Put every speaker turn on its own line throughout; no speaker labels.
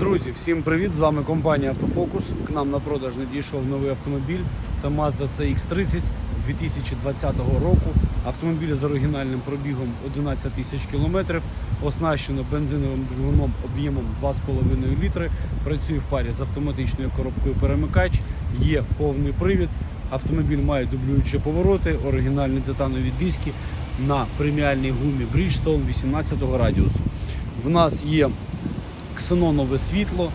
Друзі, всім привіт! З вами компанія Автофокус. К нам на продаж надійшов новий автомобіль. Це Mazda CX-30 2020 року. Автомобіль з оригінальним пробігом 11 тисяч кілометрів, оснащено бензиновим двигуном об'ємом 2,5 літри. Працює в парі з автоматичною коробкою перемикач. Є повний привід. Автомобіль має дублюючі повороти, оригінальні титанові диски на преміальній гумі Bridgestone 18 радіусу. В нас є ксенонове світло,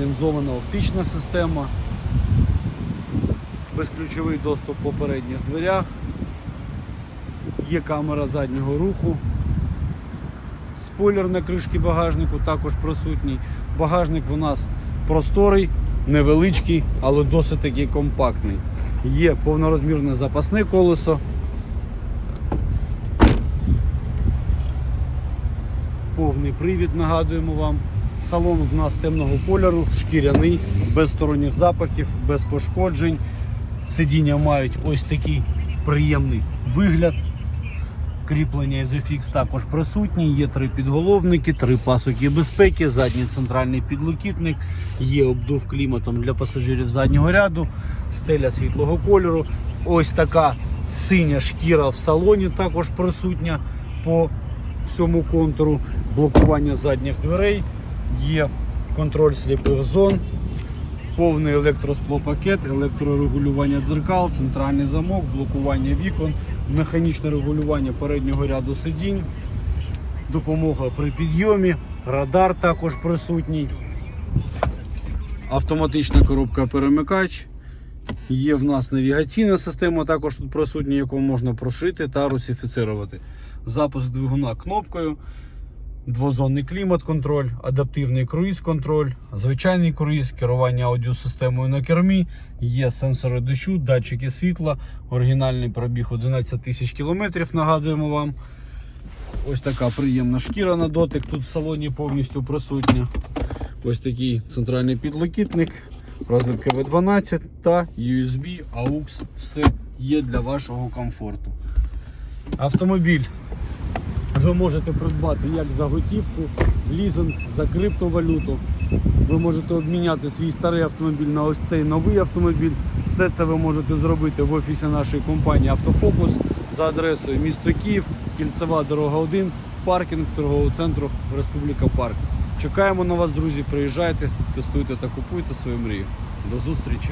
лінзована оптична система, безключовий доступ по передніх дверях, є камера заднього руху, спойлер на кришки багажнику також присутній. Багажник у нас просторий, невеличкий, але досить таки компактний. Є повнорозмірне запасне колесо. Повний привід, нагадуємо вам. Салон в нас темного кольору, шкіряний, без сторонніх запахів, без пошкоджень. Сидіння мають ось такий приємний вигляд. Кріплення Isofix також присутні, є три підголовники, три пасоки безпеки, задній центральний підлокітник, є обдув кліматом для пасажирів заднього ряду, стеля світлого кольору. Ось така синя шкіра в салоні також присутня по всьому контуру, блокування задніх дверей, є контроль сліпих зон, повний електросклопакет, електрорегулювання дзеркал, центральний замок, блокування вікон, механічне регулювання переднього ряду сидінь, допомога при підйомі, радар також присутній, автоматична коробка перемикач. Є в нас навігаційна система, також тут присутня, яку можна прошити та русифіцирувати. Запуск двигуна кнопкою, двозонний клімат-контроль, адаптивний круїз-контроль, звичайний круїз, керування аудіосистемою на кермі, є сенсори дощу, датчики світла, оригінальний пробіг 11 тисяч кілометрів, нагадуємо вам. Ось така приємна шкіра на дотик. Тут в салоні повністю присутня. Ось такий центральний підлокітник, розетка V12 та USB, AUX. Все є для вашого комфорту. Автомобіль ви можете придбати як за готівку, лізинг, за криптовалюту. Ви можете обміняти свій старий автомобіль на ось цей новий автомобіль. Все це ви можете зробити в офісі нашої компанії Автофокус за адресою місто Київ, Кільцева дорога 1, паркінг торгового центру Республіка Парк. Чекаємо на вас, друзі. Приїжджайте, тестуйте та купуйте свою мрію. До зустрічі!